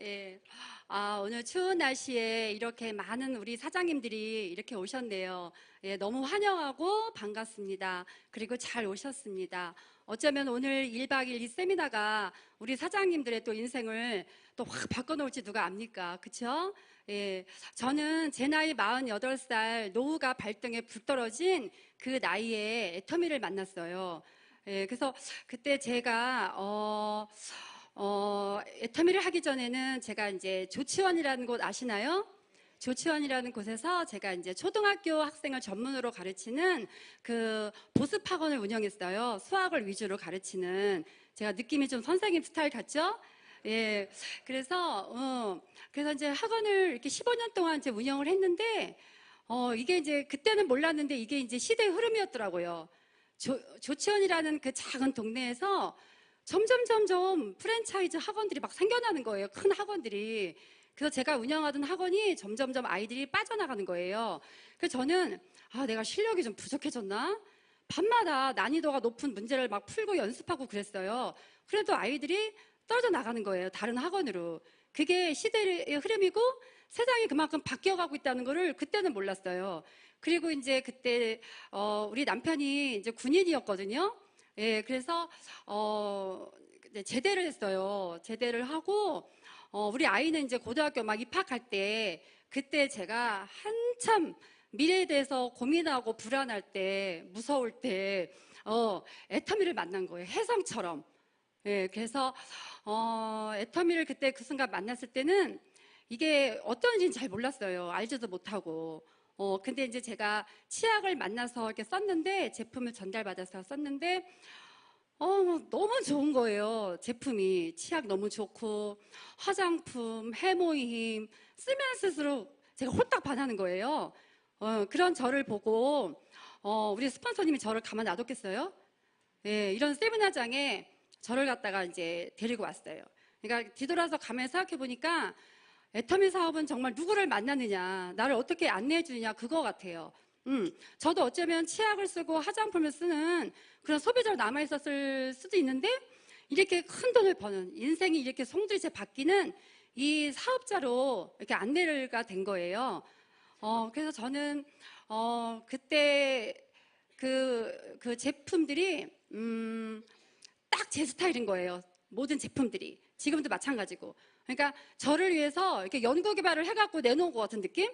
예. 아, 오늘 추운 날씨에 이렇게 많은 우리 사장님들이 이렇게 오셨네요. 예, 너무 환영하고 반갑습니다. 그리고 잘 오셨습니다. 어쩌면 오늘 1박 2일 이 세미나가 우리 사장님들의 또 인생을 또 확 바꿔놓을지 누가 압니까? 그쵸? 예. 저는 제 나이 48살 노후가 발등에 불 떨어진 그 나이에 애터미를 만났어요. 예, 그래서 그때 제가, 어, 어, 애터미를 하기 전에는 제가 이제 조치원이라는 곳 아시나요? 조치원이라는 곳에서 제가 이제 초등학교 학생을 전문으로 가르치는 그 보습 학원을 운영했어요. 수학을 위주로 가르치는 제가 느낌이 좀 선생님 스타일 같죠? 예. 그래서 어, 그래서 이제 학원을 이렇게 15년 동안 이제 운영을 했는데 어, 이게 이제 그때는 몰랐는데 이게 이제 시대의 흐름이었더라고요. 조, 조치원이라는 그 작은 동네에서 점점 점점 프랜차이즈 학원들이 막 생겨나는 거예요. 큰 학원들이. 그래서 제가 운영하던 학원이 점점점 아이들이 빠져나가는 거예요. 그래서 저는 아, 내가 실력이 좀 부족해졌나? 밤마다 난이도가 높은 문제를 막 풀고 연습하고 그랬어요. 그래도 아이들이 떨어져 나가는 거예요. 다른 학원으로. 그게 시대의 흐름이고 세상이 그만큼 바뀌어가고 있다는 거를 그때는 몰랐어요. 그리고 이제 그때 어, 우리 남편이 이제 군인이었거든요. 예, 그래서 어, 제대를 했어요. 제대를 하고 어, 우리 아이는 이제 고등학교 막 입학할 때 그때 제가 한참 미래에 대해서 고민하고 불안할 때 무서울 때 어, 애터미를 만난 거예요. 혜성처럼. 예, 그래서 어, 애터미를 그때 그 순간 만났을 때는 이게 어떤지는 잘 몰랐어요. 알지도 못하고. 어, 근데 이제 제가 치약을 만나서 이렇게 썼는데, 제품을 전달받아서 썼는데, 어, 너무 좋은 거예요. 제품이. 치약 너무 좋고, 화장품, 해모임, 쓰면 쓸수록 제가 홀딱 반하는 거예요. 어, 그런 저를 보고, 어, 우리 스폰서님이 저를 가만 놔뒀겠어요? 예, 이런 세미나장에 저를 갖다가 이제 데리고 왔어요. 그러니까 뒤돌아서 가만히 생각해 보니까 애터미 사업은 정말 누구를 만나느냐, 나를 어떻게 안내해 주느냐, 그거 같아요. 음, 저도 어쩌면 치약을 쓰고 화장품을 쓰는 그런 소비자로 남아 있었을 수도 있는데, 이렇게 큰 돈을 버는, 인생이 이렇게 송두리째 바뀌는 이 사업자로 이렇게 안내가 된 거예요. 어, 그래서 저는, 어, 그때 그, 그 제품들이, 음, 딱 제 스타일인 거예요. 모든 제품들이. 지금도 마찬가지고. 그러니까 저를 위해서 이렇게 연구 개발을 해갖고 내놓은 것 같은 느낌?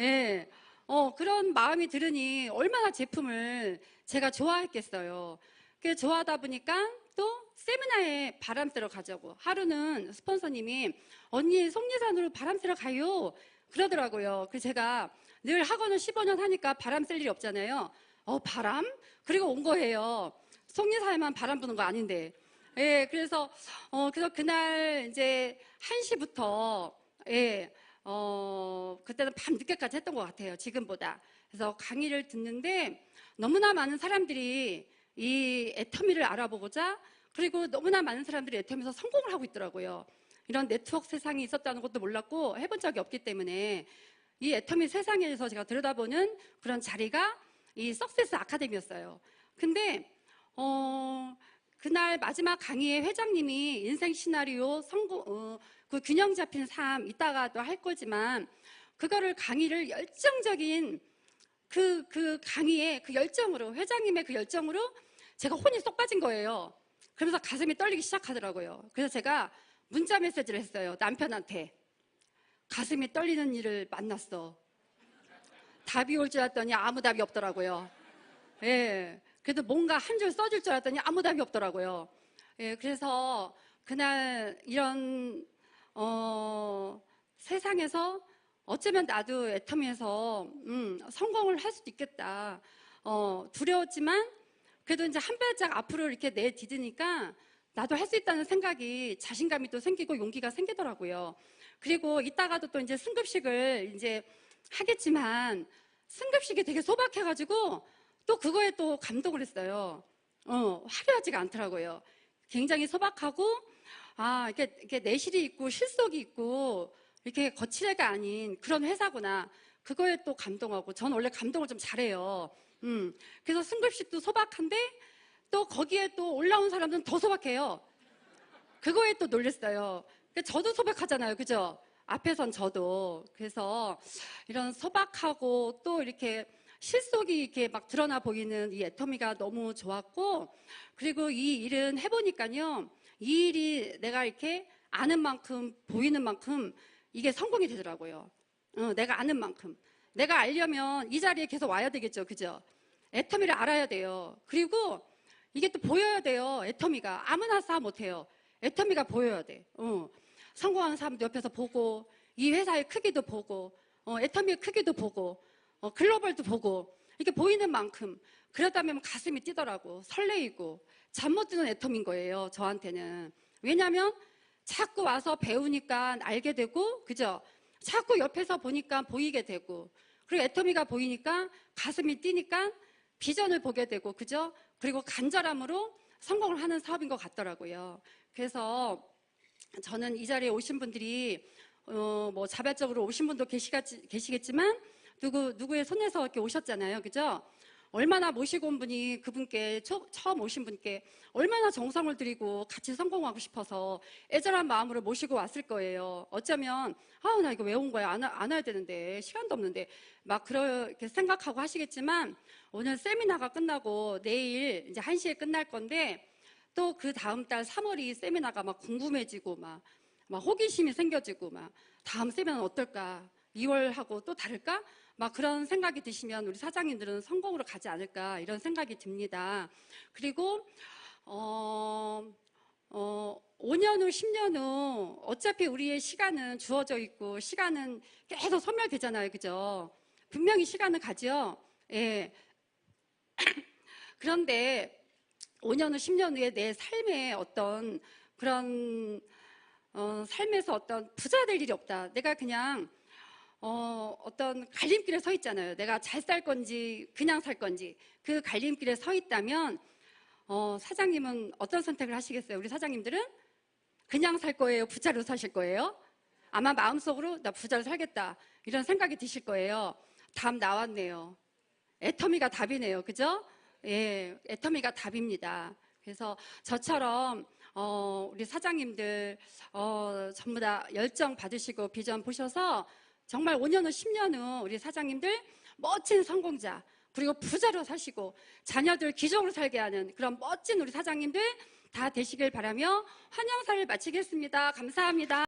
예. 어, 그런 마음이 들으니 얼마나 제품을 제가 좋아했겠어요. 그 좋아하다 보니까 또 세미나에 바람 쐬러 가자고. 하루는 스폰서님이 언니 속리산으로 바람 쐬러 가요. 그러더라고요. 그래서 제가 늘 학원을 15년 하니까 바람 쐴 일이 없잖아요. 어, 바람? 그리고 온 거예요. 속리산에만 바람 부는 거 아닌데. 예, 그래서, 어, 그래서 그날 이제 1시부터, 예, 어, 그때는 밤 늦게까지 했던 것 같아요. 지금보다. 그래서 강의를 듣는데 너무나 많은 사람들이 이 애터미를 알아보고자 그리고 너무나 많은 사람들이 애터미에서 성공을 하고 있더라고요. 이런 네트워크 세상이 있었다는 것도 몰랐고 해본 적이 없기 때문에 이 애터미 세상에서 제가 들여다보는 그런 자리가 이 석세스 아카데미였어요. 근데, 어, 그날 마지막 강의에 회장님이 인생 시나리오 성공, 어, 그 균형 잡힌 삶 이따가도 할 거지만 그거를 강의를 열정적인 그, 그 강의에 그 열정으로 회장님의 그 열정으로 제가 혼이 쏙 빠진 거예요. 그러면서 가슴이 떨리기 시작하더라고요. 그래서 제가 문자 메시지를 했어요. 남편한테. 가슴이 떨리는 일을 만났어. 답이 올 줄 알았더니 아무 답이 없더라고요. 예. 그래도 뭔가 한 줄 써줄 줄 알았더니 아무 답이 없더라고요. 예, 그래서 그날 이런, 어, 세상에서 어쩌면 나도 애터미에서, 음, 성공을 할 수도 있겠다. 어, 두려웠지만 그래도 이제 한 발짝 앞으로 이렇게 내디드니까 나도 할 수 있다는 생각이 자신감이 또 생기고 용기가 생기더라고요. 그리고 이따가도 또 이제 승급식을 이제 하겠지만 승급식이 되게 소박해가지고 또 그거에 또 감동을 했어요. 어, 화려하지가 않더라고요. 굉장히 소박하고, 아, 이렇게, 이렇게 내실이 있고 실속이 있고, 이렇게 거칠애가 아닌 그런 회사구나. 그거에 또 감동하고, 저는 원래 감동을 좀 잘해요. 음, 그래서 승급식도 소박한데, 또 거기에 또 올라온 사람들은 더 소박해요. 그거에 또 놀랬어요. 그러니까 저도 소박하잖아요. 그죠? 앞에선 저도. 그래서 이런 소박하고 또 이렇게 실속이 이렇게 막 드러나 보이는 이 애터미가 너무 좋았고, 그리고 이 일은 해보니까요, 이 일이 내가 이렇게 아는 만큼, 보이는 만큼 이게 성공이 되더라고요. 어, 내가 아는 만큼. 내가 알려면 이 자리에 계속 와야 되겠죠. 그죠? 애터미를 알아야 돼요. 그리고 이게 또 보여야 돼요. 애터미가. 아무나 싸 못해요. 애터미가 보여야 돼. 어. 성공하는 사람도 옆에서 보고, 이 회사의 크기도 보고, 어, 애터미의 크기도 보고, 어, 글로벌도 보고, 이렇게 보이는 만큼, 그러다 보면 가슴이 뛰더라고. 설레이고, 잠 못 드는 애터미인 거예요. 저한테는. 왜냐면, 자꾸 와서 배우니까 알게 되고, 그죠? 자꾸 옆에서 보니까 보이게 되고, 그리고 애터미가 보이니까 가슴이 뛰니까 비전을 보게 되고, 그죠? 그리고 간절함으로 성공을 하는 사업인 것 같더라고요. 그래서 저는 이 자리에 오신 분들이 어, 뭐 자발적으로 오신 분도 계시겠지만 누구 누구의 손에서 이렇게 오셨잖아요, 그죠? 얼마나 모시고 온 분이 그분께 처, 처음 오신 분께 얼마나 정성을 들이고 같이 성공하고 싶어서 애절한 마음으로 모시고 왔을 거예요. 어쩌면 아우 나 이거 왜 온 거야 안, 와- 안 와야 되는데 시간도 없는데 막 그렇게 생각하고 하시겠지만 오늘 세미나가 끝나고 내일 이제 1시에 끝날 건데 또 그 다음 달 3월이 세미나가 막 궁금해지고 막, 막 호기심이 생겨지고 막 다음 세미나는 어떨까? 2월하고 또 다를까? 막 그런 생각이 드시면 우리 사장님들은 성공으로 가지 않을까 이런 생각이 듭니다. 그리고 어, 어, 5년 후, 10년 후 어차피 우리의 시간은 주어져 있고 시간은 계속 소멸되잖아요. 그죠? 분명히 시간은 가죠. 예. 그런데 5년 후, 10년 후에 내 삶의 어떤 그런 어, 삶에서 어떤 부자 될 일이 없다. 내가 그냥 어, 어떤 갈림길에 서 있잖아요. 내가 잘 살 건지 그냥 살 건지 그 갈림길에 서 있다면 어, 사장님은 어떤 선택을 하시겠어요? 우리 사장님들은 그냥 살 거예요? 부자로 사실 거예요? 아마 마음속으로 나 부자로 살겠다 이런 생각이 드실 거예요. 답 나왔네요. 애터미가 답이네요. 그죠? 예, 애터미가 답입니다. 그래서 저처럼 어, 우리 사장님들 어, 전부 다 열정 받으시고 비전 보셔서 정말 5년 후, 10년 후 우리 사장님들 멋진 성공자 그리고 부자로 사시고 자녀들 기적으로 살게 하는 그런 멋진 우리 사장님들 다 되시길 바라며 환영사를 마치겠습니다. 감사합니다.